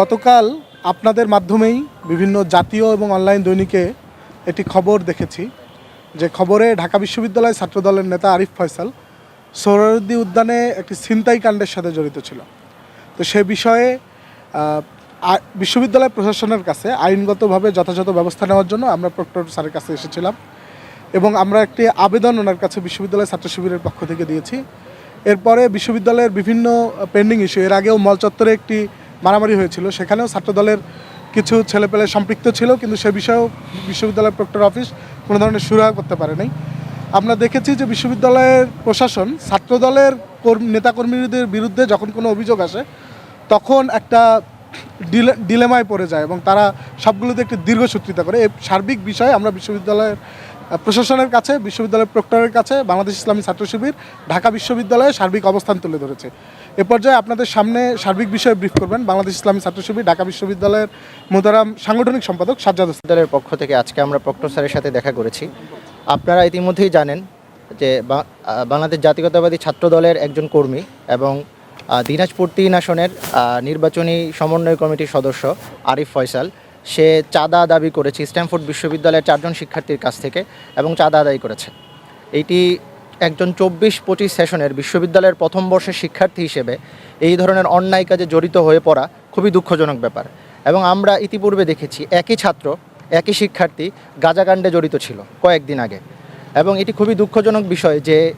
গতকাল আপনাদের মাধ্যমেই বিভিন্ন জাতীয় এবং অনলাইন দৈনিকে একটি খবর দেখেছি। যে খবরে ঢাকা বিশ্ববিদ্যালয় ছাত্রদলের নেতা আরিফ ফয়সাল সোহরাওয়ার্দী উদ্যানে একটি ছিনতাই কাণ্ডের সাথে জড়িত ছিল। তো সে বিষয়ে বিশ্ববিদ্যালয় প্রশাসনের কাছে আইনগতভাবে যথাযথ ব্যবস্থা নেওয়ার জন্য আমরা প্রক্টর স্যারের কাছে এসেছিলাম এবং আমরা একটি আবেদন ওনার কাছে বিশ্ববিদ্যালয় ছাত্র শিবিরের পক্ষ থেকে দিয়েছি। এরপরে বিশ্ববিদ্যালয়ের বিভিন্ন পেন্ডিং ইস্যু এর আগেও মল চত্বরে একটি মারামারি হয়েছিল। সেখানেও ছাত্রদলের কিছু ছেলেপেলে সম্পৃক্ত ছিল, কিন্তু সে বিষয়েও বিশ্ববিদ্যালয়ের প্রক্টর অফিস কোনো ধরনের সুরাহা করতে পারে নাই। আমরা দেখেছি যে বিশ্ববিদ্যালয়ের প্রশাসন ছাত্রদলের কর্ম- নেতাকর্মীদের বিরুদ্ধে যখন কোনো অভিযোগ আসে, তখন একটা ডিলে- ডিলেমায় পড়ে যায় এবং তারা সবগুলোতে একটি দীর্ঘসূত্রিতা করে। এই সার্বিক বিষয়ে আমরা বিশ্ববিদ্যালয়ের প্রশাসনের কাছে, বিশ্ববিদ্যালয়ের প্রক্টরের কাছে, বাংলাদেশ ইসলামী ছাত্র শিবির, ঢাকা বিশ্ববিদ্যালয়ে সার্বিক অবস্থান তুলে ধরেছে। এ পর্যায়ে আপনাদের সামনে সার্বিক বিষয়ে ব্রিফ করবেন। বাংলাদেশ ইসলামী ছাত্র শিবির, ঢাকা বিশ্ববিদ্যালয়ের মোতারাম সাংগঠনিক সম্পাদক সাজ্জাদ হোসেন। বিশ্ববিদ্যালয়ের পক্ষ থেকে আজকে আমরা প্রক্টর স্যারের সাথে দেখা করেছি। আপনারা ইতিমধ্যেই জানেন যে বাংলাদেশ জাতীয়তাবাদী ছাত্র দলের একজন কর্মী এবং দিনাজপুর তিন আসনের নির্বাচনী সমন্বয় কমিটির সদস্য আরিফ ফয়সাল। সে চাঁদা দাবি করেছে, স্ট্যামফোর্ড বিশ্ববিদ্যালয়ের চারজন শিক্ষার্থীর কাছ থেকে, এবং চাঁদা আদায় করেছে। এইটি একজন চব্বিশ পঁচিশ সেশনের বিশ্ববিদ্যালয়ের প্রথম বর্ষের শিক্ষার্থী হিসেবে এই ধরনের অন্যায় কাজে জড়িত হয়ে পড়া খুবই দুঃখজনক ব্যাপার। এবং আমরা ইতিপূর্বে দেখেছি, একই ছাত্র, একই শিক্ষার্থী গাজাকাণ্ডে জড়িত ছিল কয়েকদিন আগে। এবং এটি খুবই দুঃখজনক বিষয় যে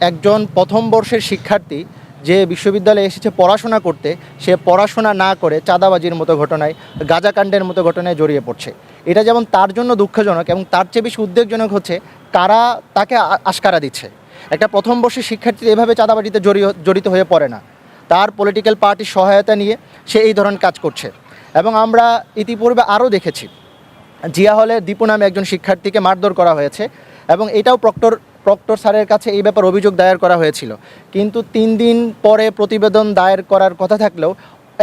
একজন প্রথম বর্ষের শিক্ষার্থী যে বিশ্ববিদ্যালয়ে এসেছে পড়াশোনা করতে, সে পড়াশোনা না করে চাঁদাবাজির মতো ঘটনায়, গাজাকাণ্ডের মতো ঘটনায় জড়িয়ে পড়ছে। এটা যেমন তার জন্য দুঃখজনক এবং তার চেয়ে বেশি উদ্বেগজনক হচ্ছে কারা তাকে আশকারা দিচ্ছে। একটা প্রথম বর্ষের শিক্ষার্থী এভাবে চাঁদাবাজিতে জড়িয়ে, জড়িত হয়ে পড়ে না। তার পলিটিক্যাল পার্টির সহায়তা নিয়ে সে এই ধরনের কাজ করছে। এবং আমরা ইতিপূর্বে আরও দেখেছি, জিয়া হলে দীপু নামে একজন শিক্ষার্থীকে মারধর করা হয়েছে এবং এটাও প্রক্টর প্রক্টর স্যারের কাছে এই ব্যাপার অভিযোগ দায়ের করা হয়েছিল। কিন্তু তিন দিন পরে প্রতিবেদন দায়ের করার কথা থাকলেও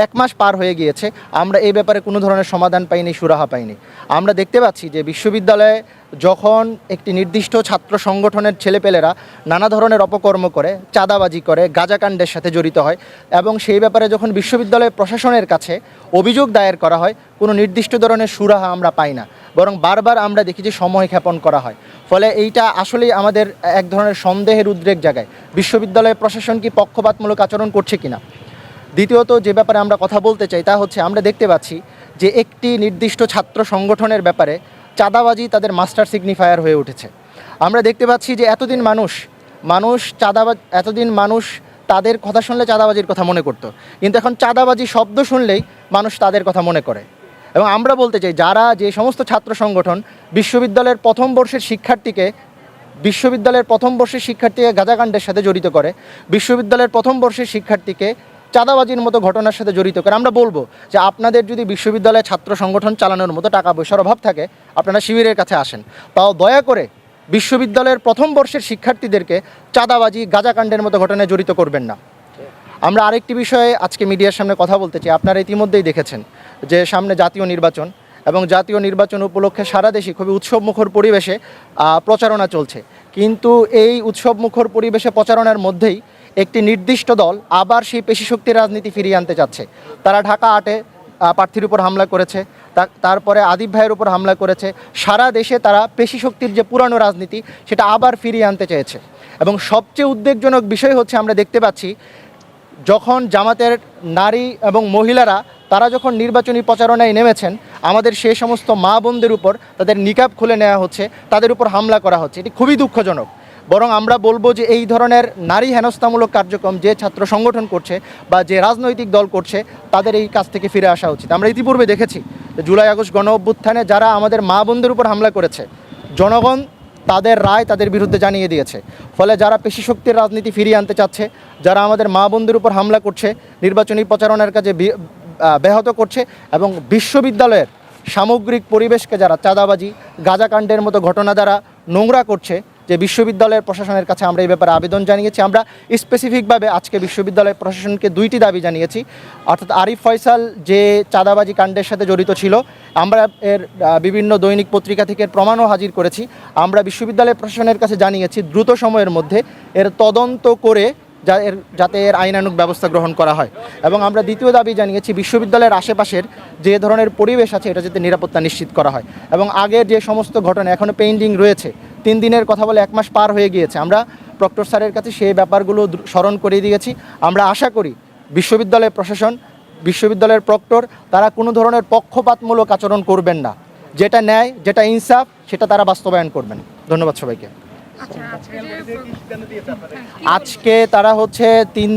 এক মাস পার হয়ে গিয়েছে। আমরা এই ব্যাপারে কোনো ধরনের সমাধান পাইনি, সুরাহা পাইনি। আমরা দেখতে পাচ্ছি যে বিশ্ববিদ্যালয়ে যখন একটি নির্দিষ্ট ছাত্র সংগঠনের ছেলেপেলেরা নানা ধরনের অপকর্ম করে, চাঁদাবাজি করে, গাজাকাণ্ডের সাথে জড়িত হয় এবং সেই ব্যাপারে যখন বিশ্ববিদ্যালয় প্রশাসনের কাছে অভিযোগ দায়ের করা হয়, কোনো নির্দিষ্ট ধরনের সুরাহা আমরা পাই না। বরং বারবার আমরা দেখি যে সময় ক্ষেপণ করা হয়। ফলে এইটা আসলেই আমাদের এক ধরনের সন্দেহের উদ্রেক জায়গায় বিশ্ববিদ্যালয় প্রশাসন কি পক্ষপাতমূলক আচরণ করছে কিনা? দ্বিতীয়ত যে ব্যাপারে আমরা কথা বলতে চাই, তা হচ্ছে আমরা দেখতে পাচ্ছি যে একটি নির্দিষ্ট ছাত্র সংগঠনের ব্যাপারে চাঁদাবাজি তাদের মাস্টার সিগনিফায়ার হয়ে উঠেছে। আমরা দেখতে পাচ্ছি যে এতদিন মানুষ মানুষ চাঁদাবাজ, এতদিন মানুষ তাদের কথা শুনলে চাঁদাবাজির কথা মনে করতো। কিন্তু এখন চাঁদাবাজি শব্দ শুনলেই মানুষ তাদের কথা মনে করে। এবং আমরা বলতে চাই, যারা যে সমস্ত ছাত্র সংগঠন বিশ্ববিদ্যালয়ের প্রথম বর্ষের শিক্ষার্থীকে, বিশ্ববিদ্যালয়ের প্রথম বর্ষের শিক্ষার্থীকে গাজাকাণ্ডের সাথে জড়িত করে, বিশ্ববিদ্যালয়ের প্রথম বর্ষের শিক্ষার্থীকে চাঁদাবাজির মতো ঘটনার সাথে জড়িত করে আমরা বলব যে আপনাদের যদি বিশ্ববিদ্যালয়ে ছাত্র সংগঠন চালানোর মতো টাকা পয়সার অভাব থাকে, আপনারা শিবিরের কাছে আসেন। তাও দয়া করে বিশ্ববিদ্যালয়ের প্রথম বর্ষের শিক্ষার্থীদেরকে চাঁদাবাজি, গাজাকাণ্ডের মতো ঘটনায় জড়িত করবেন না। আমরা আরেকটি বিষয়ে আজকে মিডিয়ার সামনে কথা বলতে চাই। আপনারা ইতিমধ্যেই দেখেছেন যে সামনে জাতীয় নির্বাচন এবং জাতীয় নির্বাচন উপলক্ষে সারা দেশে খুবই উৎসবমুখর পরিবেশে প্রচারণা চলছে। কিন্তু এই উৎসবমুখর পরিবেশে প্রচারণার মধ্যেই একটি নির্দিষ্ট দল আবার সেই পেশিশক্তির রাজনীতি ফিরিয়ে আনতে চাচ্ছে। তারা ঢাকা আটে প্রার্থীর উপর হামলা করেছে তারপরে আদিব ভাইয়ের উপর হামলা করেছে। সারা দেশে তারা পেশিশক্তির যে পুরানো রাজনীতি, সেটা আবার ফিরিয়ে আনতে চেয়েছে। এবং সবচেয়ে উদ্বেগজনক বিষয় হচ্ছে আমরা দেখতে পাচ্ছি, যখন জামাতের নারী এবং মহিলারা, তারা যখন নির্বাচনী প্রচারণায় নেমেছেন, আমাদের সেই সমস্ত মা বোনদের উপর তাদের নিকাব খুলে নেওয়া হচ্ছে, তাদের উপর হামলা করা হচ্ছে। এটি খুবই দুঃখজনক। বরং আমরা বলব যে এই ধরনের নারী হেনস্থামূলক কার্যক্রম যে ছাত্র সংগঠন করছে বা যে রাজনৈতিক দল করছে, তাদের এই কাজ থেকে ফিরে আসা উচিত। আমরা ইতিপূর্বে দেখেছি জুলাই আগস্ট গণ অভ্যুত্থানে যারা আমাদের মা বোনদের উপর হামলা করেছে, জনগণ তাদের রায় তাদের বিরুদ্ধে জানিয়ে দিয়েছে। ফলে যারা পেশি শক্তির রাজনীতি ফিরিয়ে আনতে চাচ্ছে, যারা আমাদের মা বোনদের উপর হামলা করছে, নির্বাচনী প্রচারণার কাজে ব্যাহত করছে এবং বিশ্ববিদ্যালয়ের সামগ্রিক পরিবেশকে যারা চাঁদাবাজি গাজাকাণ্ডের মতো ঘটনা দ্বারা নোংরা করছে যে বিশ্ববিদ্যালয়ের প্রশাসনের কাছে আমরা এই ব্যাপারে আবেদন জানিয়েছি। আমরা স্পেসিফিকভাবে আজকে বিশ্ববিদ্যালয় প্রশাসনকে দুইটি দাবি জানিয়েছি। অর্থাৎ আরিফ ফয়সাল যে চাঁদাবাজি কাণ্ডের সাথে জড়িত ছিল, আমরা এর বিভিন্ন দৈনিক পত্রিকা থেকে প্রমাণও হাজির করেছি। আমরা বিশ্ববিদ্যালয় প্রশাসনের কাছে জানিয়েছি, দ্রুত সময়ের মধ্যে এর তদন্ত করে যা এর, যাতে এর আইনানুক ব্যবস্থা গ্রহণ করা হয়। এবং আমরা দ্বিতীয় দাবি জানিয়েছি, বিশ্ববিদ্যালয়ের আশেপাশের যে ধরনের পরিবেশ আছে, এটা যাতে নিরাপত্তা নিশ্চিত করা হয়। এবং আগের যে সমস্ত ঘটনা এখনও পেন্ডিং রয়েছে তিন দিনের কথা বলে এক মাস পার হয়ে গিয়েছে। আমরা প্রক্টর স্যারের কাছে সেই ব্যাপারগুলো স্মরণ করিয়ে দিয়েছি। আমরা আশা করি বিশ্ববিদ্যালয় প্রশাসন, বিশ্ববিদ্যালয়ের প্রক্টর তারা কোনো ধরনের পক্ষপাতমূলক আচরণ করবেন না। যেটা ন্যায়, যেটা ইনসাফ, সেটা তারা বাস্তবায়ন করবেন। ধন্যবাদ সবাইকে। আজকে তারা হচ্ছে তিন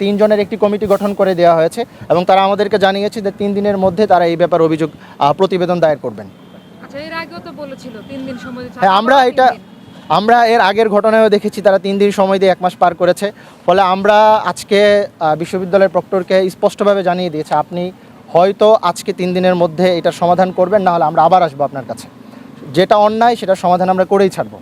তিনজনের একটি কমিটি গঠন করে দেওয়া হয়েছে এবং তারা আমাদেরকে জানিয়েছে যে তিন দিনের মধ্যে তারা এই ব্যাপার অভিযোগ প্রতিবেদন দায়ের করবেন। আগেও তো বলেছিল তিন দিন সময় হ্যাঁ আমরা এটা আমরা এর আগের ঘটনায়ও দেখেছি তারা তিন দিন সময় দিয়ে এক মাস পার করেছে। ফলে আমরা আজকে বিশ্ববিদ্যালয়ের প্রক্টরকে স্পষ্টভাবে জানিয়ে দিয়েছে আপনি হয়তো আজকে তিন দিনের মধ্যে এটা সমাধান করবেন না হলে আমরা আবার আসব আপনার কাছে। যেটা অন্যায় সেটা সমাধান আমরা করেই ছাড়বো।